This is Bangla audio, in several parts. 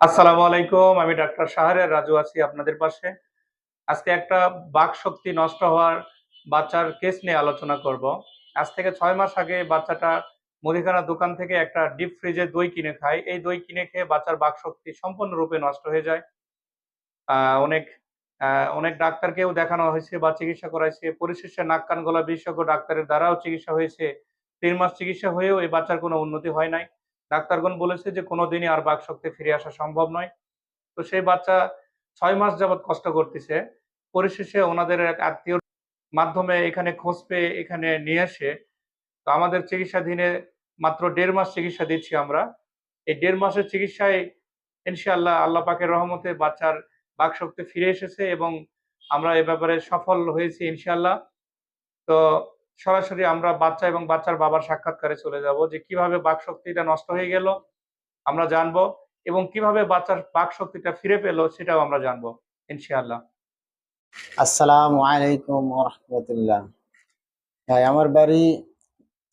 আসসালামু আলাইকুম, আমি ডাক্তার সাহারের রাজু আছি আপনাদের পাশে। আজকে একটা বাক শক্তি নষ্ট হওয়ার বাচ্চার কেস নিয়ে আলোচনা করব। আজ থেকে ছয় মাস আগে বাচ্চাটা মুদিখানা দোকান থেকে একটা ডিপ ফ্রিজে দই কিনে খায়। এই দই কিনে খেয়ে বাচ্চার বাক শক্তি সম্পূর্ণরূপে নষ্ট হয়ে যায়। অনেক অনেক ডাক্তারকেও দেখানো হয়েছে বা চিকিৎসা করাইছে। পরিশেষে নাক, কান, গলা বিশেষজ্ঞ ডাক্তারের দ্বারাও চিকিৎসা হয়েছে। তিন মাস চিকিৎসা হয়েও এই বাচ্চার কোনো উন্নতি হয় নাই। ডাক্তারগণ বলেছে যে, কোনোদিনই আর বাক শক্তি ফিরে আসা সম্ভব নয়। তো সেই বাচ্চা ছয় মাস যাবৎ কষ্ট করতেছে। পরিশেষে ওনাদের এক আত্মীয়র মাধ্যমে এখানে খোঁজ পেয়ে এখানে নিয়ে এসে, তো আমাদের চিকিৎসাধীনে মাত্র দেড় মাস চিকিৎসা দিচ্ছি আমরা। এই দেড় মাসের চিকিৎসায় ইনশাআল্লাহ আল্লাহ পাকের রহমতে বাচ্চার বাক শক্তি ফিরে এসেছে এবং আমরা এ ব্যাপারে সফল হয়েছি ইনশাআল্লাহ। তো সরাসরি আমরা বাচ্চা এবং বাচ্চার বাবার সাক্ষাৎকারে চলে যাব যে কীভাবে বাক শক্তিটা নষ্ট হয়ে গেল আমরা জানব এবং কীভাবে বাচ্চার বাক শক্তিটা ফিরে পেল সেটাও আমরা জানব, ইনশাআল্লাহ। আসসালামু আলাইকুম রহমতুল্লাহ। ভাই, আমার বাড়ি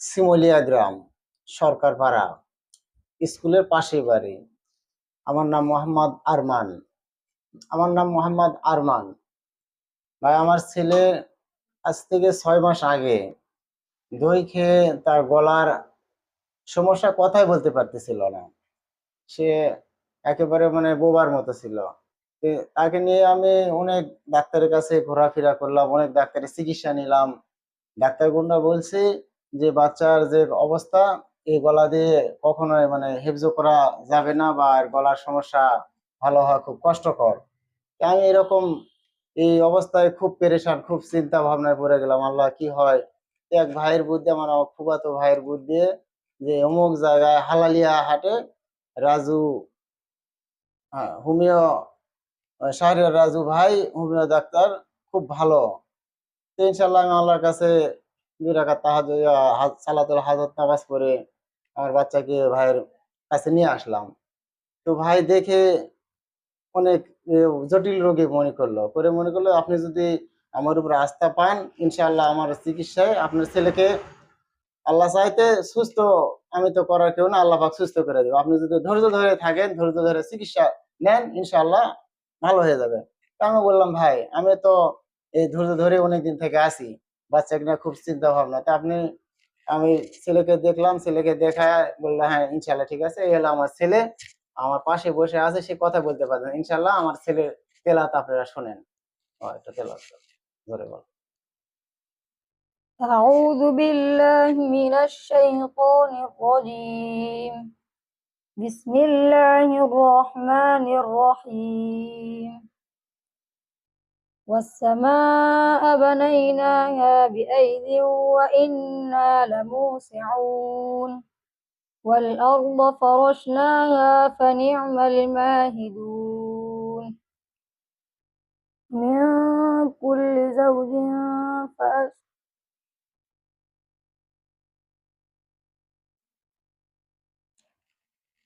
সিমলিয়া গ্রাম সরকার পাড়া স্কুলের পাশে বাড়ি। আমার নাম মোহাম্মদ আরমান। আমার নাম মোহাম্মদ আরমান। ভাই, আমার ছেলে আজ থেকে ছয় মাস আগে দই খেয়ে তার গলার সমস্যা কথাই বলতে পারতেছিল না। সে একেবারে মানে বোবার মতো ছিল। তাকে নিয়ে আমি অনেক ডাক্তারের কাছে ঘোরাফেরা করলাম, অনেক ডাক্তারের চিকিৎসা নিলাম। ডাক্তারগুন্ডা বলছে যে, বাচ্চার যে অবস্থা এই গলা দিয়ে কখনোই মানে হেফজ করা যাবে না বা গলার সমস্যা ভালো হওয়া খুব কষ্টকর। আমি এরকম এই অবস্থায় খুব পেরেশান, খুব চিন্তা ভাবনায় পড়ে গেলাম। আল্লাহ, কি হয়? এক ভাইয়ের বুদ্ধি, আমার ফুফাতো ভাইয়ের বুদ্ধি যে, অমুক জায়গায় হালালিয়া হাটে রাজু হোমিও, শাহরিয়ার রাজু ভাই, হোমিও ডাক্তার, খুব ভালো। তো ইনশাল্লাহ আমি আল্লাহর কাছে দুই তাহাজ সালাতুল হাজত নামাজ পড়ে আমার বাচ্চাকে ভাইয়ের কাছে নিয়ে আসলাম। তো ভাই দেখে অনেক জটিল রোগী মনে করল। করে মনে করল, আপনি যদি আমার উপর আস্থা পান, ইনশাআল্লাহ আমার চিকিৎসায় আপনার ছেলেকে আল্লাহ চাইতে সুস্থ, আমি তো করার কেউ না, আল্লাহ সুস্থ করে দেবো। আপনি যদি ধৈর্য ধরে থাকেন, ধৈর্য ধরে চিকিৎসা নেন, ইনশাআল্লাহ ভালো হয়ে যাবে। আমি বললাম, ভাই, আমি তো এই ধৈর্য ধরে অনেকদিন থেকে আসি বাচ্চাকে নিয়ে খুব চিন্তা ভাবনা তা আপনি, আমি ছেলেকে দেখলাম, ছেলেকে দেখা বলল হ্যাঁ ইনশাল্লাহ ঠিক আছে, এই হলো আমার ছেলে। আমার পাশে বসে আছে সে কথা বলতে পারবে না। ইনশাল্লাহ আমার ছেলে তেলাত আপনারা শোনেন ও, একটা তেলাত ধরে বল أعوذ بالله من الشيطان الرجيم بسم الله الرحمن الرحيم والسماء بنيناها بأيد وإنا لموسعون والأرض فرشناها فنعم الماهدون من كل زوج فأس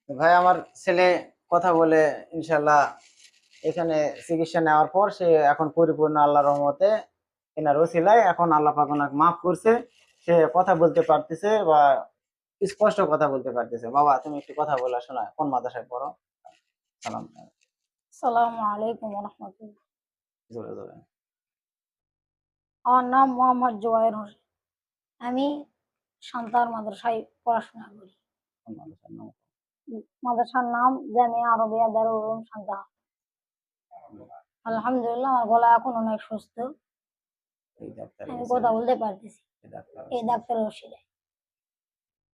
ভাই আমার ছেলে কথা বলে ইনশাল্লাহ এখানে চিকিৎসা নেওয়ার পর সে এখন পরিপূর্ণ আল্লাহ রহমতে এনার ওসিলায় এখন আল্লাহ পাক ওনাকে মাফ করছে সে কথা বলতে পারতেছে বা স্পষ্ট কথা বলতে পারতেছে। বাবা তুমি একটু কথা বলা শোনা কোন মাদ্রাসায় পড়ো? সালাম সালাম আলাইকুম আমার নাম মোহাম্মদ জোয়ার হোসেন। আমি সান্তার মাদ্রাসায় পড়াশোনা করি। মাদ্রাসার নাম? জামিয়া আরবিয়া দারুল উলুম সান্তা। আলহামদুলিল্লাহ আমার গলা এখন অনেক সুস্থ। আমি কথা বলতে পারতেছি। এই ডাক্তার ওষুধে